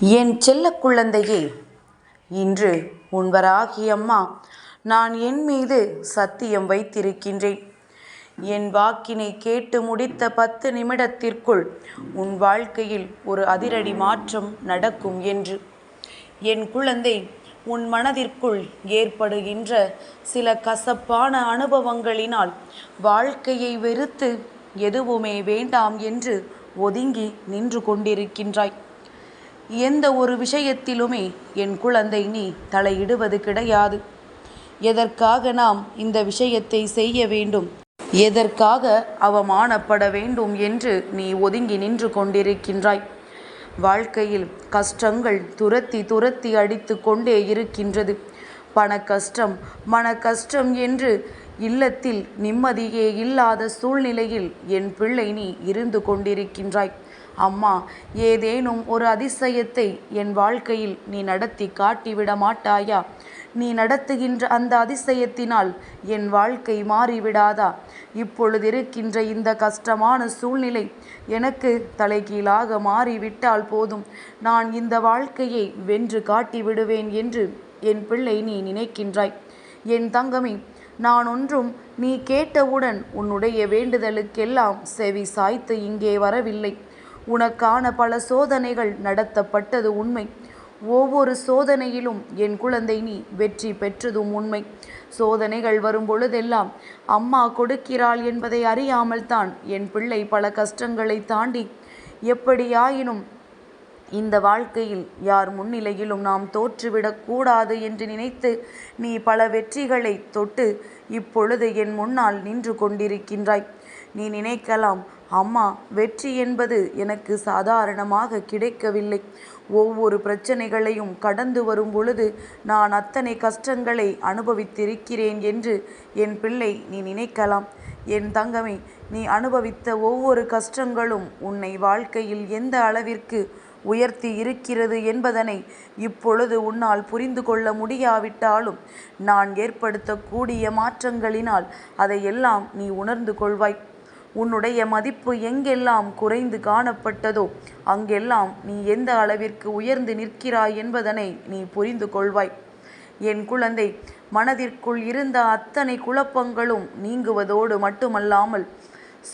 என் செல்ல குழந்தையே இன்று உன்வராகி அம்மா நான் என் மீது சத்தியம் வைத்திருக்கின்றேன். என் வாக்கினை கேட்டு முடித்த பத்து நிமிடத்திற்குள் உன் வாழ்க்கையில் ஒரு அதிரடி மாற்றம் நடக்கும் என்று. என் குழந்தை உன் மனதிற்குள் ஏற்படுகின்ற சில கசப்பான அனுபவங்களினால் வாழ்க்கையை வெறுத்து எதுவுமே வேண்டாம் என்று ஒதுங்கி நின்று கொண்டிருக்கின்றாய். எந்த ஒரு விஷயத்திலுமே என் குழந்தை நீ தலையிடுவது கிடையாது. எதற்காக நாம் இந்த விஷயத்தை செய்ய வேண்டும்? எதற்காக அவமானப்பட வேண்டும் என்று நீ ஒதுங்கி நின்று கொண்டிருக்கின்றாய்? வாழ்க்கையில் கஷ்டங்கள் துரத்தி துரத்தி அடித்து கொண்டே இருக்கின்றது. பண கஷ்டம் மன கஷ்டம் என்று இல்லத்தில் நிம்மதியே இல்லாத சூழ்நிலையில் என் பிள்ளை நீ இருந்து கொண்டிருக்கின்றாய். அம்மா ஏதேனும் ஒரு அதிசயத்தை என் வாழ்க்கையில் நீ நடத்தி காட்டிவிட மாட்டாயா? நீ நடத்துகின்ற அந்த அதிசயத்தினால் என் வாழ்க்கை மாறிவிடாதா? இப்பொழுது இருக்கின்ற இந்த கஷ்டமான சூழ்நிலை எனக்கு தலைகீழாக மாறிவிட்டால் போதும். நான் இந்த வாழ்க்கையை வென்று காட்டி விடுவேன் என்று என் பிள்ளை நீ நினைக்கின்றாய். என் தங்கமே நான் ஒன்றும் நீ கேட்டவுடன் உன்னுடைய வேண்டுதலுக்கெல்லாம் செவி சாய்த்து இங்கே வரவில்லை. உனக்கான பல சோதனைகள் நடத்தப்பட்டது உண்மை. ஒவ்வொரு சோதனையிலும் என் குழந்தை நீ வெற்றி பெற்றதும் உண்மை. சோதனைகள் வரும் பொழுதெல்லாம் அம்மா கொடுக்கிறாள் என்பதை அறியாமல் தான் என் பிள்ளை பல கஷ்டங்களை தாண்டி எப்படியாயினும் இந்த வாழ்க்கையில் யார் முன்னிலையிலும் நாம் தோற்றுவிடக்கூடாது என்று நினைத்து நீ பல வெற்றிகளை தொட்டு இப்பொழுது என் முன்னால் நின்று கொண்டிருக்கின்றாய். நீ நினைக்கலாம் அம்மா வெற்றி என்பது எனக்கு சாதாரணமாக கிடைக்கவில்லை. ஒவ்வொரு பிரச்சனைகளையும் கடந்து வரும் பொழுது நான் அத்தனை கஷ்டங்களை அனுபவித்திருக்கிறேன் என்று என் பிள்ளை நீ நினைக்கலாம். என் தங்கமே நீ அனுபவித்த ஒவ்வொரு கஷ்டங்களும் உன்னை வாழ்க்கையில் எந்த அளவிற்கு உயர்த்தி இருக்கிறது என்பதனை இப்பொழுது உன்னால் புரிந்து கொள்ள முடியாவிட்டாலும் நான் ஏற்படுத்தக்கூடிய மாற்றங்களினால் அதையெல்லாம் நீ உணர்ந்து கொள்வாய். உன்னுடைய மதிப்பு எங்கெல்லாம் குறைந்து காணப்பட்டதோ அங்கெல்லாம் நீ எந்த அளவிற்கு உயர்ந்து நிற்கிறாய் என்பதனை நீ புரிந்து கொள்வாய். என் குழந்தை மனதிற்குள் இருந்த அத்தனை குழப்பங்களும் நீங்குவதோடு மட்டுமல்லாமல்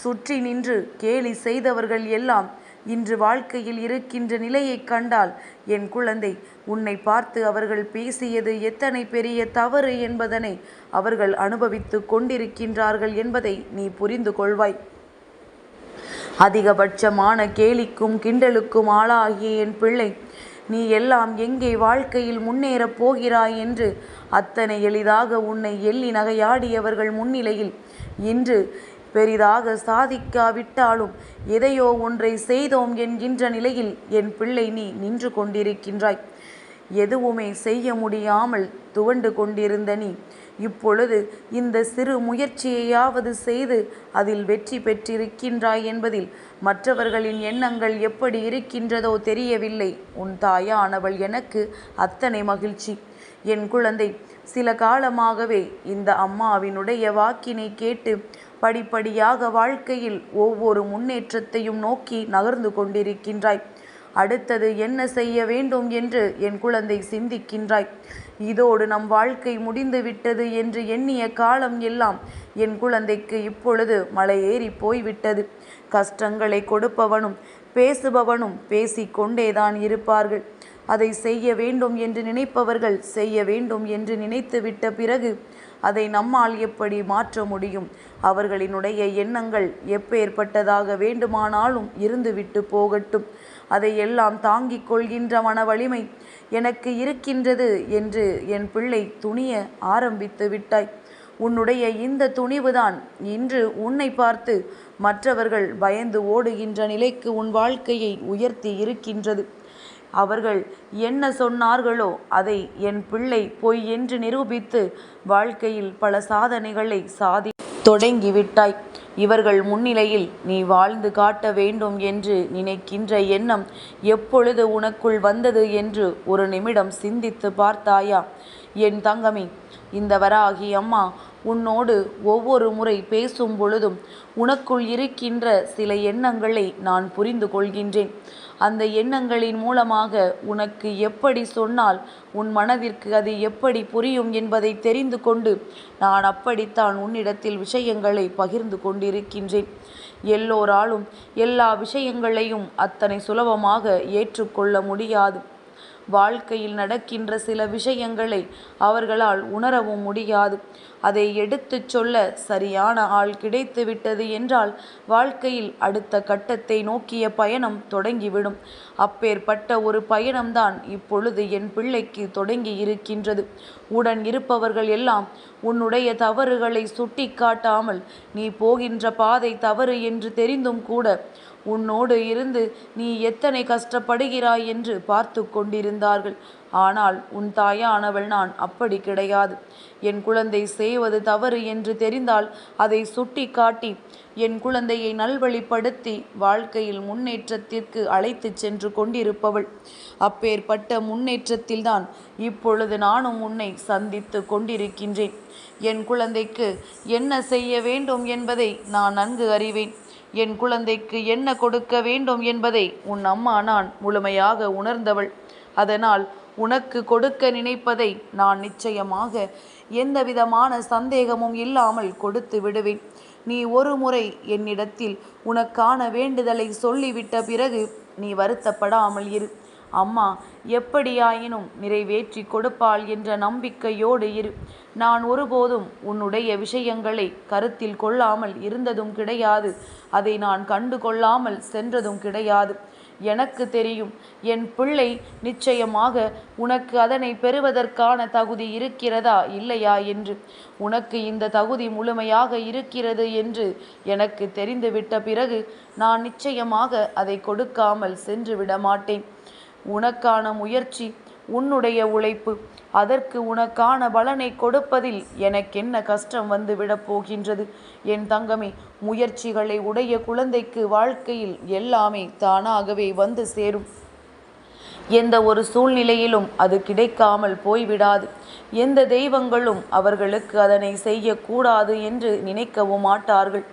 சுற்றி நின்று கேலி செய்தவர்கள் எல்லாம் இன்று வாழ்க்கையில் இருக்கின்ற நிலையைக் கண்டால் என் குழந்தை உன்னை பார்த்து அவர்கள் பேசியது எத்தனை பெரிய தவறு என்பதனை அவர்கள் அனுபவித்து கொண்டிருக்கின்றார்கள் என்பதை நீ புரிந்து கொள்வாய். அதிகபட்சமான கேலிக்கும் கிண்டலுக்கும் ஆளாகிய என் பிள்ளை நீ எல்லாம் எங்கே வாழ்க்கையில் முன்னேறப் போகிறாய் என்று அத்தனை எளிதாக உன்னை எள்ளி நகையாடியவர்கள் முன்னிலையில் இன்று பெரிதாக சாதிக்காவிட்டாலும் எதையோ ஒன்றை செய்தோம் என்கின்ற நிலையில் என் பிள்ளை நீ நின்று கொண்டிருக்கின்றாய். எதுவுமே செய்ய முடியாமல் துவண்டு கொண்டிருந்த நீ இப்பொழுது இந்த சிறு முயற்சியையாவது செய்து அதில் வெற்றி பெற்றிருக்கின்றாய் என்பதில் மற்றவர்களின் எண்ணங்கள் எப்படி இருக்கின்றதோ தெரியவில்லை. உன் தாயானவள் எனக்கு அத்தனை மகிழ்ச்சி. என் குழந்தை சில காலமாகவே இந்த அம்மாவினுடைய வாக்கினை கேட்டு படிப்படியாக வாழ்க்கையில் ஒவ்வொரு முன்னேற்றத்தையும் நோக்கி நகர்ந்து கொண்டிருக்கின்றாய். அடுத்தது என்ன செய்ய வேண்டும் என்று என் குழந்தை சிந்திக்கின்றாய். இதோடு நம் வாழ்க்கை முடிந்து விட்டது என்று எண்ணிய காலம் எல்லாம் என் குழந்தைக்கு இப்பொழுது மலையேறி போய்விட்டது. கஷ்டங்களை கொடுப்பவனும் பேசுபவனும் பேசிக்கொண்டேதான் இருப்பார்கள். அதை செய்ய வேண்டும் என்று நினைப்பவர்கள் செய்ய வேண்டும் என்று நினைத்துவிட்ட பிறகு அதை நம்மால் எப்படி மாற்ற முடியும்? அவர்களினுடைய எண்ணங்கள் எப்பேற்பட்டதாக வேண்டுமானாலும் இருந்துவிட்டு போகட்டும். அதை எல்லாம் தாங்கிக் கொள்கின்ற மன வலிமை எனக்கு இருக்கின்றது என்று என் பிள்ளை துணிய ஆரம்பித்து விட்டாய். உன்னுடைய இந்த துணிவுதான் இன்று உன்னை பார்த்து மற்றவர்கள் பயந்து ஓடுகின்ற நிலைக்கு உன் வாழ்க்கையை உயர்த்தி இருக்கின்றது. அவர்கள் என்ன சொன்னார்களோ அதை என் பிள்ளை பொய் என்று நிரூபித்து வாழ்க்கையில் பல சாதனைகளை சாதி தொடங்கிவிட்டாய். இவர்கள் முன்னிலையில் நீ வாழ்ந்து காட்ட வேண்டும் என்று நினைக்கின்ற எண்ணம் எப்பொழுது உனக்குள் வந்தது என்று ஒரு நிமிடம் சிந்தித்து பார்த்தாயா? என் தங்கமே இந்த வராகி அம்மா உன்னோடு ஒவ்வொரு முறை பேசும் பொழுதும் உனக்குள் இருக்கின்ற சில எண்ணங்களை நான் புரிந்து கொள்கின்றேன். அந்த எண்ணங்களின் மூலமாக உனக்கு எப்படி சொன்னால் உன் மனதிற்கு அது எப்படி புரியும் என்பதை தெரிந்து கொண்டு நான் அப்படித்தான் உன்னிடத்தில் விஷயங்களை பகிர்ந்து கொண்டிருக்கின்றேன். எல்லோராலும் எல்லா விஷயங்களையும் அத்தனை சுலபமாக ஏற்றுக்கொள்ள முடியாது. வாழ்க்கையில் நடக்கின்ற சில விஷயங்களை அவர்களால் உணரவும் முடியாது. அதை எடுத்துச் சொல்ல சரியான ஆள் கிடைத்து விட்டது என்றால் வாழ்க்கையில் அடுத்த கட்டத்தை நோக்கிய பயணம் தொடங்கிவிடும். அப்பேற்பட்ட ஒரு பயணம்தான் இப்பொழுது என் பிள்ளைக்கு தொடங்கி இருக்கின்றது. உடன் இருப்பவர்கள் எல்லாம் உன்னுடைய தவறுகளை சுட்டி காட்டாமல் நீ போகின்ற பாதை தவறு என்று தெரிந்தும் கூட உன்னோடு இருந்து நீ எத்தனை கஷ்டப்படுகிறாய் என்று பார்த்து கொண்டிருந்தார்கள். ஆனால் உன் தாயானவள் நான் அப்படி கிடையாது. என் குழந்தை செய்வது தவறு என்று தெரிந்தால் அதை சுட்டி காட்டி என் குழந்தையை நல்வழிப்படுத்தி வாழ்க்கையில் முன்னேற்றத்திற்கு அழைத்துச் சென்று கொண்டிருப்பவள். அப்பேற்பட்ட முன்னேற்றத்தில்தான் இப்பொழுது நானும் உன்னை சந்தித்து கொண்டிருக்கின்றேன். என் குழந்தைக்கு என்ன செய்ய வேண்டும் என்பதை நான் நன்கு அறிவேன். என் குழந்தைக்கு என்ன கொடுக்க வேண்டும் என்பதை உன் அம்மா நான் முழுமையாக உணர்ந்தவள். அதனால் உனக்கு கொடுக்க நினைப்பதை நான் நிச்சயமாக எந்தவிதமான சந்தேகமும் இல்லாமல் கொடுத்து விடுவேன். நீ ஒரு முறை என்னிடத்தில் உனக்கான வேண்டுதலை சொல்லிவிட்ட பிறகு நீ வருத்தப்படாமல் இரு. அம்மா எப்படியாயினும் நிறைவேற்றி கொடுப்பாள் என்ற நம்பிக்கையோடு இரு. நான் ஒருபோதும் உன்னுடைய விஷயங்களை கருத்தில் கொள்ளாமல் இருந்ததும் கிடையாது. அதை நான் கண்டு கொள்ளாமல் சென்றதும் கிடையாது. எனக்கு தெரியும் என் பிள்ளை நிச்சயமாக உனக்கு அதனை பெறுவதற்கான தகுதி இருக்கிறதா இல்லையா என்று. உனக்கு இந்த தகுதி முழுமையாக இருக்கிறது என்று எனக்கு தெரிந்துவிட்ட பிறகு நான் நிச்சயமாக அதை கொடுக்காமல் சென்று விட மாட்டேன் உனக்கான முயற்சி உன்னுடைய உழைப்பு. அதற்கு உனக்கான பலனை கொடுப்பதில் எனக்கென்ன கஷ்டம் வந்து விடப் போகின்றது? என் தங்கமே முயற்சிகளை உடைய குழந்தைக்கு வாழ்க்கையில் எல்லாமே தானாகவே வந்து சேரும். எந்த ஒரு சூழ்நிலையிலும் அது கிடைக்காமல் போய்விடாது. எந்த தெய்வங்களும் அவர்களுக்கு அதனை செய்யக்கூடாது என்று நினைக்கவும் மாட்டார்கள்.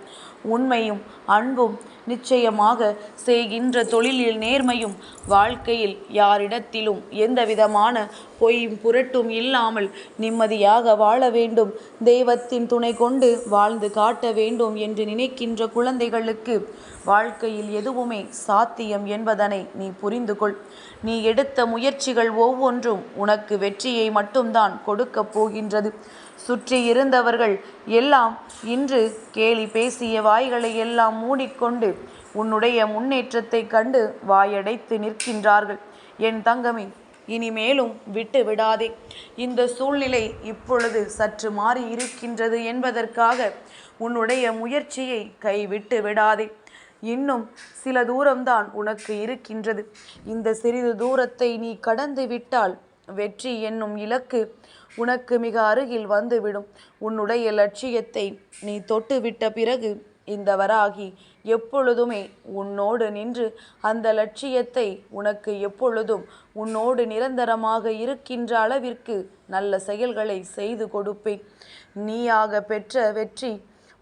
உண்மையும் அன்பும் நிச்சயமாக செய்கின்ற தொழிலில் நேர்மையும் வாழ்க்கையில் யாரிடத்திலும் எந்தவிதமான பொய்யும் புரட்டும் இல்லாமல் நிம்மதியாக வாழ வேண்டும். தெய்வத்தின் துணை கொண்டு வாழ்ந்து காட்ட வேண்டும் என்று நினைக்கின்ற குழந்தைகளுக்கு வாழ்க்கையில் எதுவுமே சாத்தியம் என்பதனை நீ புரிந்து கொள். நீ எடுத்த முயற்சிகள் ஒவ்வொன்றும் உனக்கு வெற்றியை மட்டும்தான் கொடுக்கப் போகின்றது. சுற்றி இருந்தவர்கள் எல்லாம் இன்று கேலி பேசிய வாய்களை எல்லாம் மூடிக்கொண்டு உன்னுடைய முன்னேற்றத்தை கண்டு வாயடைத்து நிற்கின்றார்கள். என் தங்கமே இனிமேலும் விட்டு விடாதே. இந்த சூழ்நிலை இப்பொழுது சற்று மாறி இருக்கின்றது என்பதற்காக உன்னுடைய முயற்சியை கைவிட்டு விடாதே. இன்னும் சில தூரம்தான் உனக்கு இருக்கின்றது. இந்த சிறிது தூரத்தை நீ கடந்து விட்டால் வெற்றி என்னும் இலக்கு உனக்கு மிக அருகில் வந்துவிடும். உன்னுடைய லட்சியத்தை நீ தொட்டுவிட்ட பிறகு இந்த வராகி எப்பொழுதுமே உன்னோடு நின்று அந்த லட்சியத்தை உனக்கு எப்பொழுதும் உன்னோடு நிரந்தரமாக இருக்கின்ற அளவிற்கு நல்ல செயல்களை செய்து கொடுப்பேன். நீயாக பெற்ற வெற்றி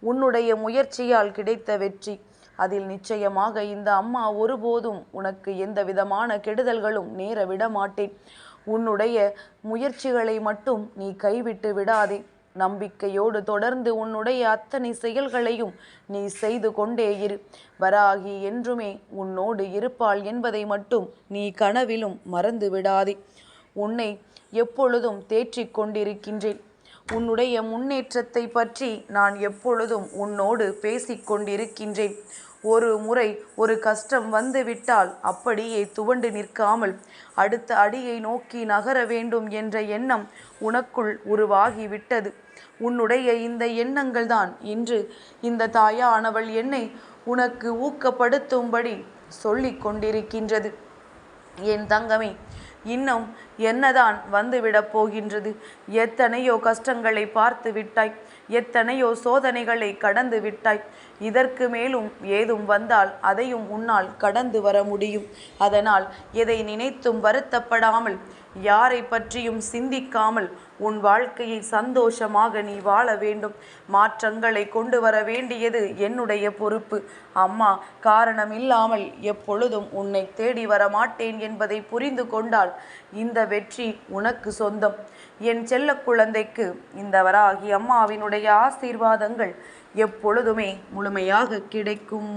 உன்னுடைய முயற்சியால் கிடைத்த வெற்றி. அதில் நிச்சயமாக இந்த அம்மா ஒருபோதும் உனக்கு எந்த விதமான கெடுதல்களும் நேர விட மாட்டேன் உன்னுடைய முயற்சிகளை மட்டும் நீ கைவிட்டு விடாதே. நம்பிக்கையோடு தொடர்ந்து உன்னுடைய அத்தனை செயல்களையும் நீ செய்து கொண்டே இரு. வராகி என்றுமே உன்னோடு இருப்பாள் என்பதை மட்டும் நீ கனவிலும் மறந்து விடாதே. உன்னை எப்பொழுதும் தேற்றிக் கொண்டிருக்கின்றேன். உன்னுடைய முன்னேற்றத்தை பற்றி நான் எப்பொழுதும் உன்னோடு பேசிக் கொண்டிருக்கின்றேன். ஒரு முறை ஒரு கஷ்டம் வந்துவிட்டால் அப்படியே துவண்டு நிற்காமல் அடுத்த அடியை நோக்கி நகர வேண்டும் என்ற எண்ணம் உனக்குள் உருவாகிவிட்டது. உன்னுடைய இந்த எண்ணங்கள் தான் இன்று இந்த தாயானவள் என்னை உனக்கு ஊக்கப்படுத்தும்படி சொல்லிக் கொண்டிருக்கின்றது. என் தங்கமே இன்னும் என்னதான் வந்துவிடப் போகின்றது? எத்தனையோ கஷ்டங்களை பார்த்து விட்டாய். எத்தனையோ சோதனைகளை கடந்து விட்டாய். இதற்கு மேலும் ஏதும் வந்தால் அதையும் உன்னால் கடந்து வர முடியும். அதனால் எதை நினைத்தும் வருத்தப்படாமல் யாரை பற்றியும் சிந்திக்காமல் உன் வாழ்க்கையை சந்தோஷமாக நீ வாழ வேண்டும். மாற்றங்களை கொண்டு வர வேண்டியது என்னுடைய பொறுப்பு. அம்மா காரணம் இல்லாமல் எப்பொழுதும் உன்னை தேடி வர மாட்டேன் என்பதை புரிந்து கொண்டால் இந்த வெற்றி உனக்கு சொந்தம். என் செல்ல குழந்தைக்கு இந்த வராகி அம்மாவினுடைய ஆசீர்வாதங்கள் எப்பொழுதுமே முழுமையாக கிடைக்கும்.